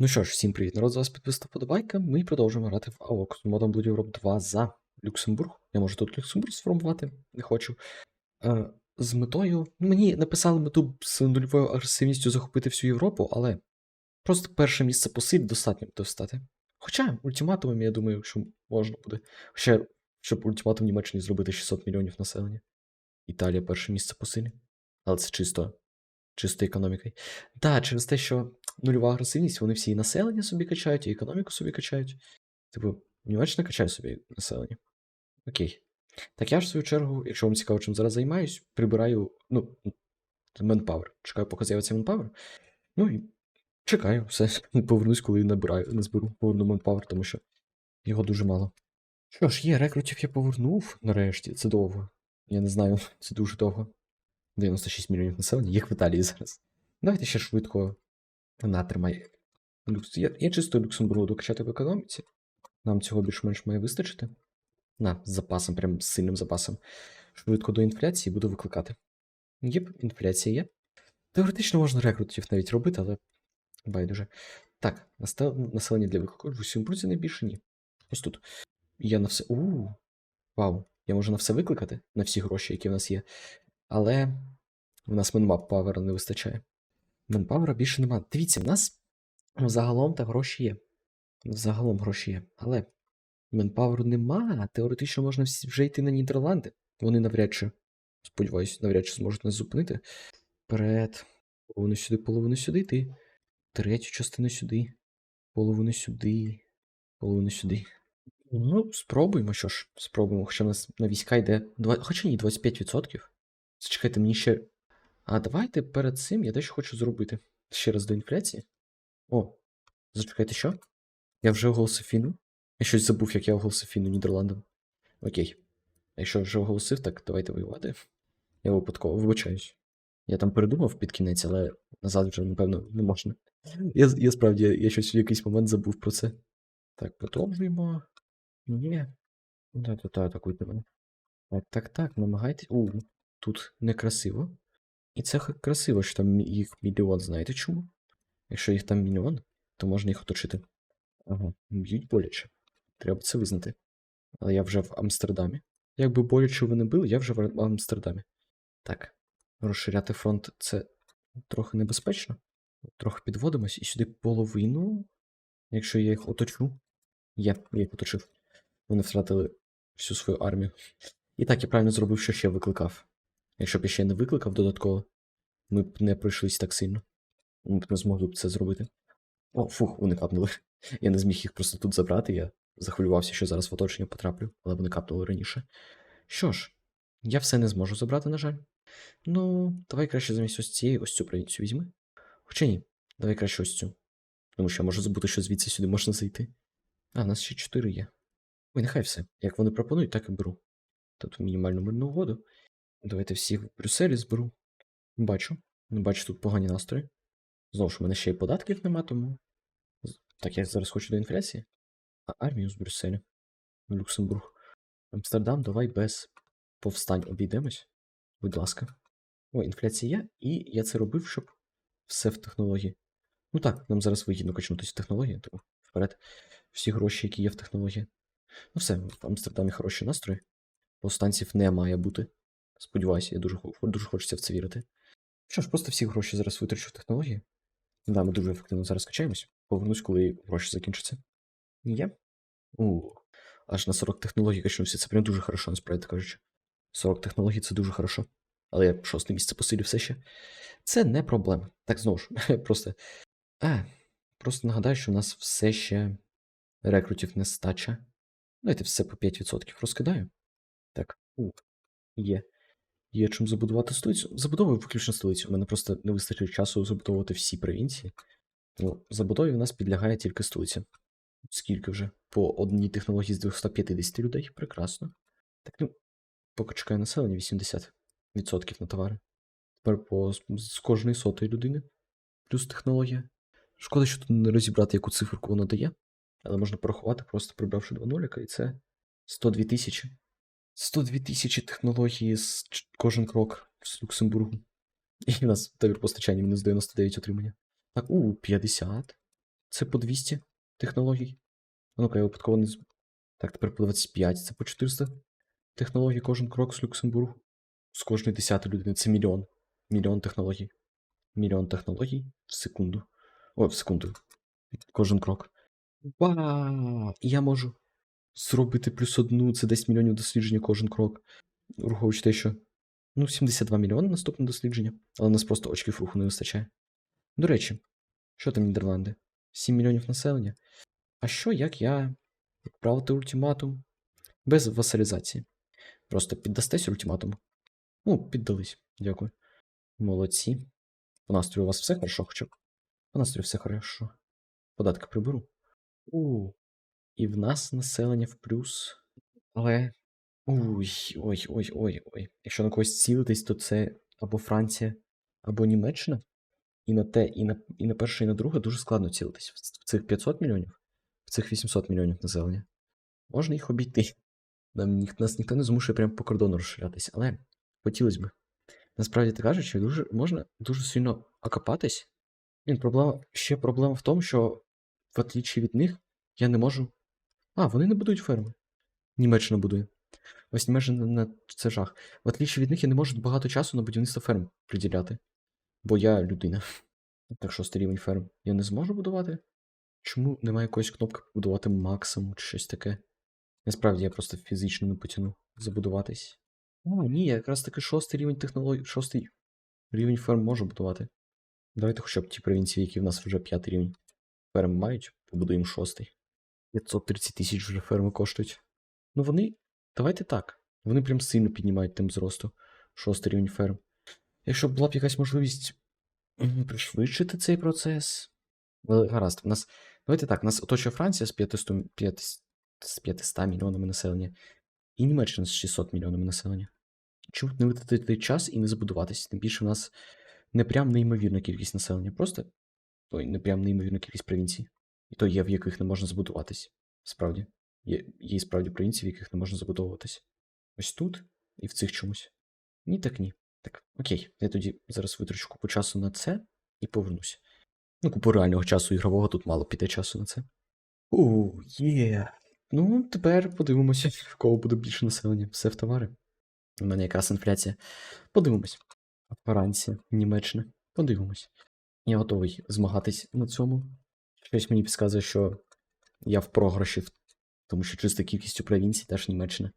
Ну що ж, всім привіт, народ, з вас підписана подобайка. Ми продовжуємо грати в АОК з модом Blood Europe 2 за Люксембург. Я можу тут Люксембург сформувати, не хочу. Е, з метою. Мені написали мету з нульовою агресивністю захопити всю Європу, але просто перше місце по силі достатньо буде встати. Хоча ультиматумом, я думаю, що можна буде. Хоча, щоб ультиматум Німеччині зробити 600 мільйонів населення. Італія перше місце по силі. Але це чисто, чисто економікою. Так, через те, що нульова агресивність, вони всі і населення собі качають, і економіку собі качають. Типу, Німеччина качає собі населення. Окей. Так я ж в свою чергу, якщо вам цікаво, чим зараз займаюсь, прибираю, ну, manpower. Чекаю, поки з'явиться manpower. Ну і чекаю, все. Повернусь, коли набираю, не зберу поверну manpower, тому що його дуже мало. Що ж, є, рекрутів я повернув нарешті. Це довго. Я не знаю, це дуже довго. 96 мільйонів населення, як в Італії зараз. Давайте ще швидко на, тримай. Люкс. Я, я чисто Люксембургу докачати в економіці. Нам цього більш-менш має вистачити. На, з запасом, прям сильним запасом. Швидко до інфляції буду викликати. Єп, інфляція є. Теоретично можна рекрутів навіть робити, але байдуже. Так, населення для виклику. В Люксембурзі не більше ні. Ось тут. Я на все. у Вау. Я можу на все викликати, на всі гроші, які в нас є. Але в нас менмап павера не вистачає. Менпавера більше нема. Дивіться, в нас загалом та гроші є. Загалом гроші є. Але менпаверу нема. Теоретично можна вже йти на Нідерланди. Вони навряд чи, сподіваюсь, навряд чи зможуть нас зупинити. Вперед. Половину сюди, половину сюди йти. Третю частину сюди. Половину сюди. Половину сюди. Ну, спробуємо, що ж, спробуємо. Хоча в нас на війська йде. Два... Хоча ні, 25%. Зачекайте, мені ще. А давайте перед цим я дещо хочу зробити. Ще раз до інфляції. О, зачекайте, що? Я вже оголосив фіну. Я щось забув, як я оголосив фіну Нідерландам. Окей. Якщо вже оголосив, так давайте воювати. Я випадково вибачаюсь. Я там передумав під кінець, але назад вже, напевно, не можна. Я, я справді, я щось в якийсь момент забув про це. Так, продовжуємо. Ні. Та-та-та, атакуйте мене. Так, так, так, намагайтесь. У, тут некрасиво. І це красиво, що там їх мільйон, знаєте чому? Якщо їх там мільйон, то можна їх оточити. Ага, б'ють боляче. Треба це визнати. Але я вже в Амстердамі. Якби боляче ви не били, я вже в Амстердамі. Так, розширяти фронт це трохи небезпечно. Трохи підводимось і сюди половину. Якщо я їх оточу. Є, я їх оточив. Вони втратили всю свою армію. І так, я правильно зробив, що ще викликав. Якщо б я ще не викликав додатково, ми б не пройшлись так сильно. Ми б не змогли б це зробити. О, фух, вони капнули. Я не зміг їх просто тут забрати, я захвилювався, що зараз в оточення потраплю, але вони капнули раніше. Що ж, я все не зможу забрати, на жаль. Ну, давай краще замість ось цієї ось цю провінцію візьми. Хоча ні, давай краще ось цю. Тому що я можу забути, що звідси сюди можна зайти. А, в нас ще 4 є. Ой, нехай все. Як вони пропонують, так і беру. Тут мінімальну мирну угоду. Давайте всіх в Брюсселі зберу. Бачу. Не бачу тут погані настрої. Знову ж, у мене ще й податків нема, тому. Так, я зараз хочу до інфляції. А армію з Брюсселя. Люксембург. Амстердам, давай без повстань обійдемось. Будь ласка. О, інфляція і я це робив, щоб все в технології. Ну так, нам зараз вигідно качнутися в технології, тому вперед. Всі гроші, які є в технології. Ну все, в Амстердамі хороші настрої. Повстанців не має бути. Сподіваюся, я дуже, дуже хочеться в це вірити. Що ж, просто всі гроші зараз витрачу в технології. Да, ми дуже ефективно зараз качаємось. Повернусь, коли гроші закінчаться. Є. У, аж на 40 технологій качнувся. Це прям дуже хорошо, насправді кажучи. 40 технологій це дуже хорошо. Але я шосте місце посилю все ще. Це не проблема. Так знову ж, просто. А, просто нагадаю, що в нас все ще рекрутів нестача. Давайте все по 5% розкидаю. Так, у, є. Є чим забудувати столицю. Забудовую виключно столицю. У мене просто не вистачить часу забудовувати всі провінції. Ну, забудові в нас підлягає тільки столиця. Скільки вже? По одній технології з 250 людей. Прекрасно. Так, ну, поки чекаю населення 80% на товари. Тепер по з- кожної сотої людини. Плюс технологія. Шкода, що тут не розібрати, яку циферку воно дає. Але можна порахувати, просто прибравши два нуліка, і це 102 тисячі. 102 тисячі технології з кожен крок з Люксембургу. І в нас постачання мінус 99 отримання. Так, у, 50. це по 200 технологій. А ну-ка, я випадково не. Так, тепер по 25, це по 400 технологій кожен крок з Люксембургу. З кожної 10 людини. Це мільйон. Мільйон технологій. Мільйон технологій в секунду. Ой, в секунду. Кожен крок. Вау! І я можу зробити плюс одну, це 10 мільйонів дослідження кожен крок. Враховуючи те, що. Ну, 72 мільйони наступне дослідження, але у нас просто очків руху не вистачає. До речі, що там Нідерланди? 7 мільйонів населення. А що, як я відправити ультиматум без васалізації? Просто піддастесь ультиматуму? Ну, піддались. Дякую. Молодці. По настрою у вас все хорошо, хоча. По настрою все хорошо. Податки приберу. У. І в нас населення в плюс. Але. Ой, ой, ой, ой, ой. Якщо на когось цілитись, то це або Франція, або Німеччина. І на те, і на, і на перше, і на друге дуже складно цілитись. В цих 500 мільйонів, в цих 800 мільйонів населення. Можна їх обійти. Нам нас ніхто не змушує прямо по кордону розширятись, але хотілося б. Насправді так кажучи, дуже, можна дуже сильно окопатись. Проблема, ще проблема в тому, що в отличі від них я не можу. А, вони не будують ферми. Німеччина будує. Ось Німеччина на це жах. В отличі від них я не можу багато часу на будівництво ферм приділяти. Бо я людина. Так шостий рівень ферм я не зможу будувати? Чому немає якоїсь кнопки побудувати максимум чи щось таке? Насправді я просто фізично не потягну забудуватись. А, ні, якраз таки шостий рівень технологій, шостий рівень ферм можу будувати. Давайте хоча б ті провінції, які в нас вже п'ятий рівень ферм мають, побудуємо шостий. 530 тисяч вже ферми коштують. Ну вони, давайте так. Вони прям сильно піднімають темп зросту. Шостий рівень ферм. Якщо була б якась можливість пришвидшити цей процес. Але гаразд, в нас. Давайте так, нас оточує Франція з 500, 500, з 500 мільйонами населення, і Німеччина з 600 мільйонами населення. Чому не витратити час і не забудуватись? Тим більше в нас не прям неймовірна кількість населення, просто ой, не прям неймовірна кількість провінцій. І то є, в яких не можна забудуватись. Справді. Є, є справді провінції, в яких не можна забудовуватись. Ось тут і в цих чомусь. Ні, так ні. Так, окей, я тоді зараз витрачу купу часу на це і повернусь. Ну, купу реального часу ігрового тут мало піде часу на це. У, є. Ну, тепер подивимося, в кого буде більше населення. Все в товари. У мене якраз інфляція. Подивимось. Франція, Німеччина. Подивимось. Я готовий змагатись на цьому. Щось мені підказує, що я в програші, тому що чисто кількістю провінцій теж Німеччина.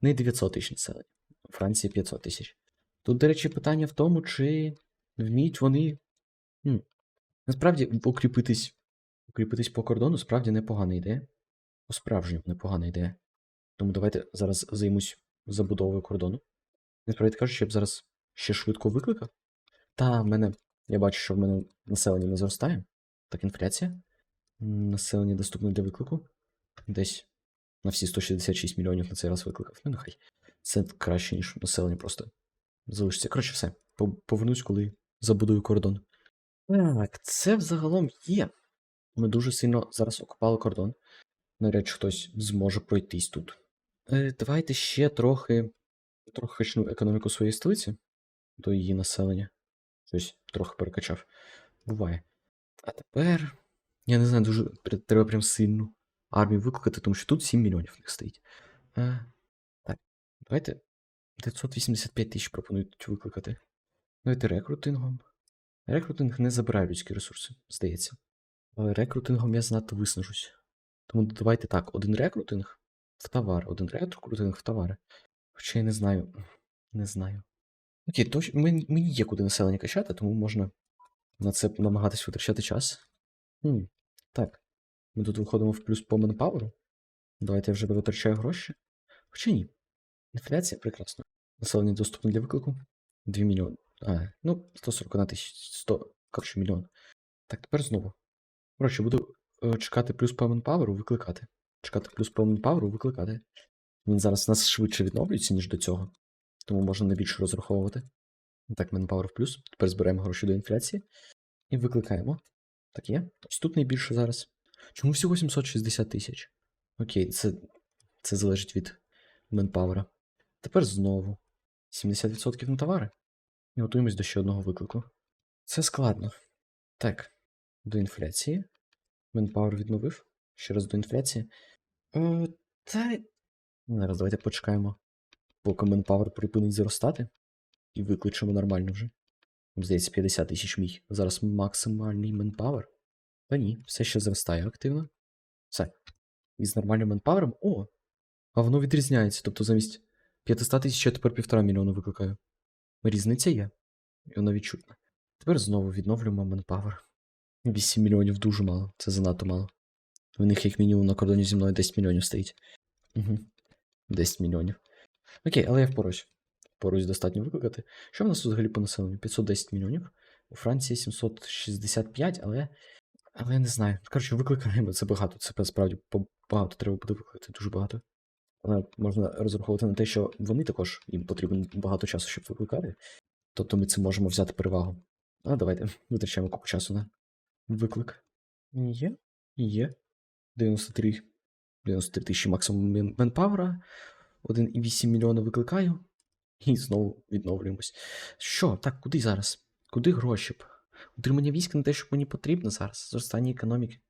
Не 900 тисяч населення. Франція 500 тисяч. Тут, до речі, питання в тому, чи вміють вони. М, Насправді, укріпитись, укріпитись по кордону справді непогана ідея. По-справжньому непогана ідея. Тому давайте зараз займусь забудовою кордону. Насправді кажучи, я б зараз ще швидко викликав. Та в мене. Я бачу, що в мене населення не зростає. Так, інфляція. Населення доступне для виклику. Десь на всі 166 мільйонів на цей раз викликав. Ну, нехай. Це краще, ніж населення просто залишиться. Коротше, все. Повернусь, коли забудую кордон. Так, це взагалом є. Ми дуже сильно зараз окупали кордон. Навряд чи хтось зможе пройтись тут. Е, давайте ще трохи. Трохи качну економіку своєї столиці до її населення. Щось трохи перекачав. Буває. А тепер. Я не знаю, дуже треба прям сильну армію викликати, тому що тут 7 мільйонів в стоїть. Е, так, давайте 985 тисяч пропонують викликати. Давайте рекрутингом. Рекрутинг не забирає людські ресурси, здається. Але рекрутингом я занадто виснажусь. Тому давайте так, один рекрутинг в товар, один рекрутинг в товари. Хоча я не знаю. Не знаю. Окей, то мені є куди населення качати, тому можна на це намагатись витрачати час. Хм, так. Ми тут виходимо в плюс по манпаверу. Давайте я вже витрачаю гроші. Хоча ні. Інфляція прекрасно. Населення доступне для виклику. 2 мільйони. А, ну, 141 тисяч. 100, коротше, мільйон. Так, тепер знову. Коротше, буду е, чекати плюс по манпаверу, викликати. Чекати плюс по манпаверу, викликати. Він зараз у нас швидше відновлюється, ніж до цього. Тому можна на більше розраховувати. Так, манпауер в плюс. Тепер збираємо гроші до інфляції. І викликаємо. Так є. Ось тут найбільше зараз. Чому всього 760 тисяч? Окей, це, це залежить від манпауера. Тепер знову 70% на товари. І готуємось до ще одного виклику. Це складно. Так, до інфляції. Manpower відновив. Ще раз до інфляції. Е, та... Зараз давайте почекаємо, поки Manpower припинить зростати. І викличемо нормально вже. Здається, 50 тисяч мій. Зараз максимальний Manpower. Та ні, все ще зростає активно. Все. І з нормальним Manpower. О! А воно відрізняється. Тобто замість 500 тисяч я тепер півтора мільйона викликаю. Різниця є. І вона відчутна. Тепер знову відновлюємо Manpower. 8 мільйонів дуже мало. Це занадто мало. В них як мінімум на кордоні зі мною 10 мільйонів стоїть. Угу. 10 мільйонів. Окей, але я впорусь. Впорусь достатньо викликати. Що в нас взагалі по населенню? 510 мільйонів. У Франції 765, але. Але я не знаю. Коротше, викликаємо це багато. Це насправді по- багато треба буде викликати, дуже багато. Але можна розраховувати на те, що вони також їм потрібно багато часу, щоб викликати. Тобто ми це можемо взяти перевагу. А давайте витрачаємо купу часу на виклик. Є? Є. 93. 93 тисячі максимум мен- менпауера. 1,8 мільйона викликаю. І знову відновлюємось. Що? Так, куди зараз? Куди гроші б? Утримання військ не те, що мені потрібно зараз. Зростання економіки.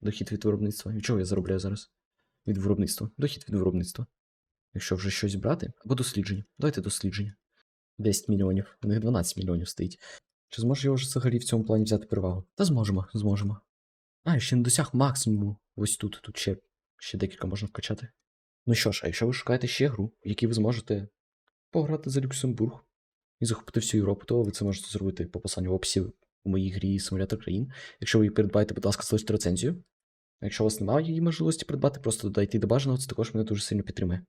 Дохід від виробництва. Від чого я заробляю зараз? Від виробництва. Дохід від виробництва. Якщо вже щось брати, або дослідження. Давайте дослідження. 10 мільйонів. У них 12 мільйонів стоїть. Чи зможу я вже взагалі в цьому плані взяти перевагу? Та зможемо, зможемо. А, я ще не досяг максимуму. Ось тут. Тут ще, ще декілька можна вкачати. Ну що ж, а якщо ви шукаєте ще гру, в якій ви зможете пограти за Люксембург і захопити всю Європу, то ви це можете зробити по посиланню в у моїй грі Симулятор країн. Якщо ви її придбаєте, будь ласка, залиште рецензію. Якщо у вас немає її можливості придбати, просто додайте до бажаного, це також мене дуже сильно підтримує.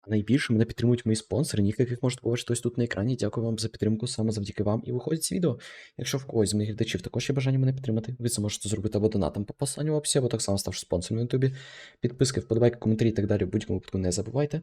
А найбільше мене підтримують мої спонсори, ніяк яких можете побачити ось тут на екрані. Дякую вам за підтримку, саме завдяки вам і виходить це відео. Якщо в когось з моїх глядачів також є бажання мене підтримати, ви це можете зробити або донатом по посиланню в описі, або так само ставши спонсором на ютубі. Підписки, вподобайки, коментарі і так далі в будь-якому випадку не забувайте.